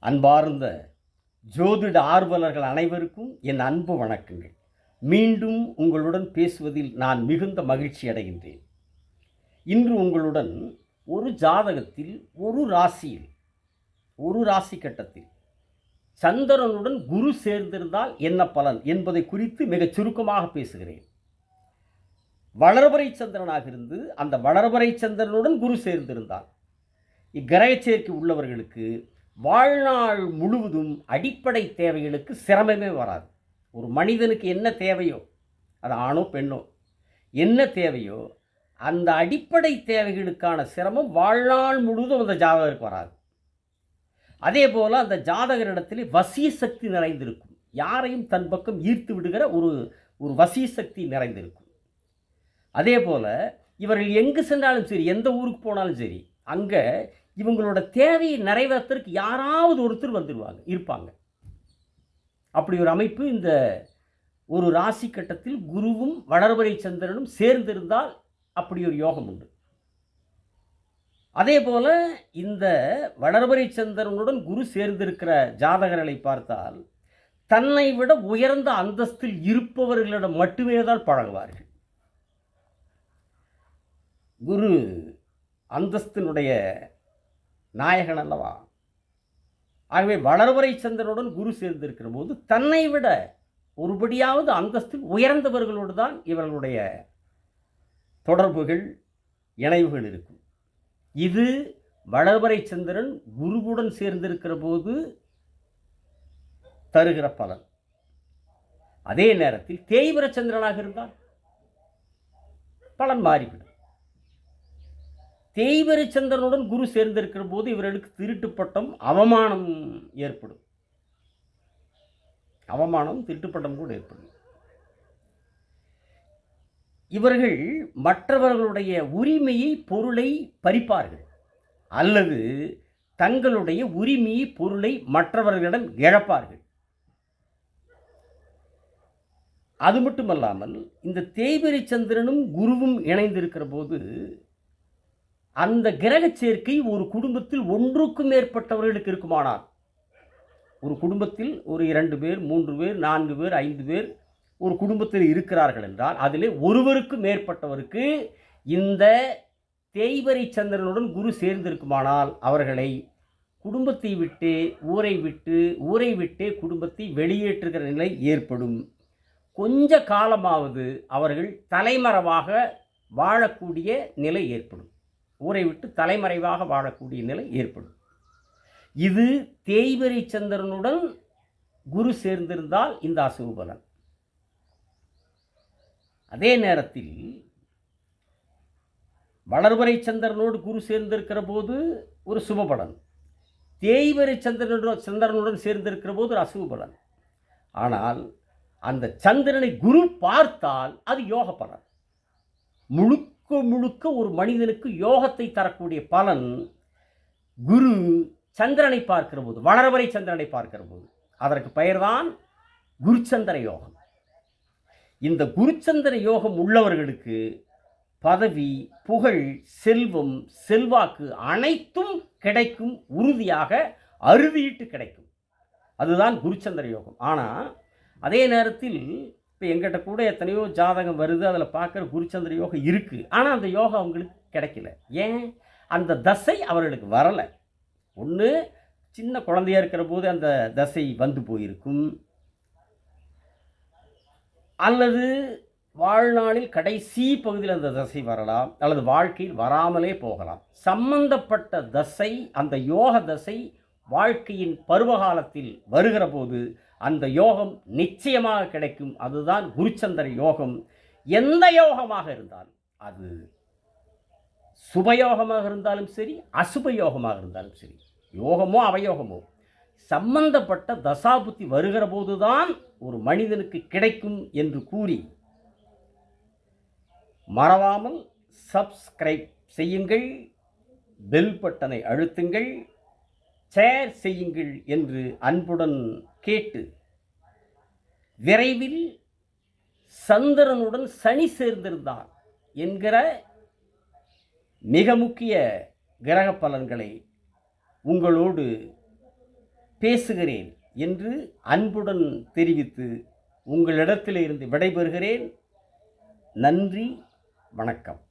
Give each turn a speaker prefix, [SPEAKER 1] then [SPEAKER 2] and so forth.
[SPEAKER 1] அன்பார்ந்த ஜோதிட ஆர்வலர்கள் அனைவருக்கும் என் அன்பு வணக்கங்கள். மீண்டும் உங்களுடன் பேசுவதில் நான் மிகுந்த மகிழ்ச்சி அடைகின்றேன். இன்று உங்களுடன் ஒரு ஜாதகத்தில் ஒரு ராசியில் ஒரு ராசி கட்டத்தில் சந்திரனுடன் குரு சேர்ந்திருந்தால் என்ன பலன் என்பதை குறித்து மிகச் சுருக்கமாக பேசுகிறேன். வளர்பறை சந்திரனாக இருந்து அந்த வளர்பறை சந்திரனுடன் குரு சேர்ந்திருந்தால் இக்கிரக சேர்க்கை உள்ளவர்களுக்கு வாழ்நாள் முழுவதும் அடிப்படை தேவைகளுக்கு சிரமமே வராது. ஒரு மனிதனுக்கு என்ன தேவையோ அது ஆணோ பெண்ணோ என்ன தேவையோ அந்த அடிப்படை தேவைகளுக்கான சிரமம் வாழ்நாள் முழுவதும் அந்த ஜாதகருக்கு வராது. அதே போல் அந்த ஜாதகரிடத்தில் வசிய சக்தி நிறைந்திருக்கும். யாரையும் தன் பக்கம் ஈர்த்து விடுகிற ஒரு ஒரு வசிய சக்தி நிறைந்திருக்கும். அதே போல் இவர்கள் எங்கு சென்றாலும் சரி எந்த ஊருக்கு போனாலும் சரி அங்கே இவங்களோட தேவையை நிறைவேற்றுறதுக்கு யாராவது ஒருத்தர் வந்துடுவாங்க இருப்பாங்க. அப்படி ஒரு அமைப்பு இந்த ஒரு ராசி கட்டத்தில் குருவும் வளர்வரை சந்திரனும் சேர்ந்திருந்தால் அப்படி ஒரு யோகம் உண்டு. அதே போல் இந்த வளர்வரை சந்திரனுடன் குரு சேர்ந்திருக்கிற ஜாதகர்களை பார்த்தால் தன்னை விட உயர்ந்த அந்தஸ்தில் இருப்பவர்களிடம் மட்டுமே தான் பழகுவார்கள். குரு அந்தஸ்தினுடைய நாயகன் அல்லவா? ஆகவே வளர்வரை சந்திரனுடன் குரு சேர்ந்திருக்கிற போது தன்னை விட ஒருபடியாவது அந்தஸ்தில் உயர்ந்தவர்களோடு தான் இவர்களுடைய தொடர்புகள் இணைவுகள் இருக்கும். இது வளர்வரை சந்திரன் குருவுடன் சேர்ந்திருக்கிற போது தருகிற பலன். அதே நேரத்தில் தேய்வர சந்திரனாக இருந்தால் பலன் மாறிவிடும். தேய்வரிச்சந்திரனுடன் குரு சேர்ந்திருக்கிற போது இவர்களுக்கு திருட்டு பட்டம் அவமானம் ஏற்படும். அவமானம் திருட்டுப்பட்டம் கூட ஏற்படும். இவர்கள் மற்றவர்களுடைய உரிமையை பொருளை பறிப்பார்கள். அல்லது தங்களுடைய உரிமையை பொருளை மற்றவர்களிடம் இழப்பார்கள். அது மட்டுமல்லாமல் இந்த தேய்பிரை சந்திரனும் குருவும் இணைந்திருக்கிற போது அந்த கிரக சேர்க்கை ஒரு குடும்பத்தில் ஒன்றுக்கும் மேற்பட்டவர்களுக்கு இருக்குமானால்? ஒரு குடும்பத்தில் ஒரு இரண்டு பேர் மூன்று பேர் நான்கு பேர் ஐந்து பேர் ஒரு குடும்பத்தில் இருக்கிறார்கள் என்றால் அதிலே ஒருவருக்கு மேற்பட்டவருக்கு இந்த தேய்வரை சந்திரனுடன் குரு சேர்ந்திருக்குமானால் அவர்களை குடும்பத்தை விட்டு ஊரை விட்டு ஊரை விட்டு குடும்பத்தை வெளியேற்றுகிற நிலை ஏற்படும். கொஞ்ச காலமாவது அவர்கள் தலைமறைவாக வாழக்கூடிய நிலை ஏற்படும். ஊரை விட்டு தலைமறைவாக வாழக்கூடிய நிலை ஏற்படும். இது தேய்வரை சந்திரனுடன் குரு சேர்ந்திருந்தால் இந்த அசுப பலன். அதே நேரத்தில் வளர்வரை சந்திரனோடு குரு சேர்ந்திருக்கிற போது ஒரு சுபபலன் தேய்வரை சந்திரனுடன் சந்திரனுடன் சேர்ந்திருக்கிற போது ஒரு அசுப பலன். ஆனால் அந்த சந்திரனை குரு பார்த்தால் அது யோக பலன். முழுக்க முழுக்க ஒரு மனிதனுக்கு யோகத்தை தரக்கூடிய பலன் குரு சந்திரனை பார்க்கிற போது வளரவரை சந்திரனை பார்க்கிற போது. அதற்கு பெயர்தான் குருச்சந்திர யோகம். இந்த குருச்சந்திர யோகம் உள்ளவர்களுக்கு பதவி புகழ் செல்வம் செல்வாக்கு அனைத்தும் கிடைக்கும் உறுதியாக அறுதியிட்டு கிடைக்கும். அதுதான் குருச்சந்திர யோகம். ஆனால் அதே நேரத்தில் இப்போ எங்கிட்ட கூட எத்தனையோ ஜாதகம் வருது அதில் பார்க்குற குருச்சந்திர யோகம் இருக்குது ஆனால் அந்த யோகம் அவங்களுக்கு கிடைக்கல. ஏன்? அந்த தசை அவர்களுக்கு வரலை. ஒன்று சின்ன குழந்தையா இருக்கிற போது அந்த தசை வந்து போயிருக்கும். அல்லது வாழ்நாளில் கடைசி பகுதியில் அந்த தசை வரலாம். அல்லது வாழ்க்கையில் வராமலே போகலாம். சம்பந்தப்பட்ட தசை அந்த யோக தசை வாழ்க்கையின் பருவகாலத்தில் வருகிற போது அந்த யோகம் நிச்சயமாக கிடைக்கும். அதுதான் குருச்சந்திர யோகம். எந்த யோகமாக இருந்தாலும் அது சுபயோகமாக இருந்தாலும் சரி அசுப யோகமாக இருந்தாலும் சரி யோகமோ அவயோகமோ சம்பந்தப்பட்ட தசாபுத்தி வருகிற போதுதான் ஒரு மனிதனுக்கு கிடைக்கும் என்று கூறி மறவாமல் சப்ஸ்கிரைப் செய்யுங்கள் பெல் பட்டனை அழுத்துங்கள் ஷேர் செய்யுங்கள் என்று அன்புடன் கேட்டு விரைவில் சந்திரனுடன் சனி சேர்ந்திருந்தான் என்கிற மிக முக்கிய கிரக பலன்களை உங்களோடு பேசுகிறேன் என்று அன்புடன் தெரிவித்து உங்களிடத்திலிருந்து விடைபெறுகிறேன். நன்றி வணக்கம்.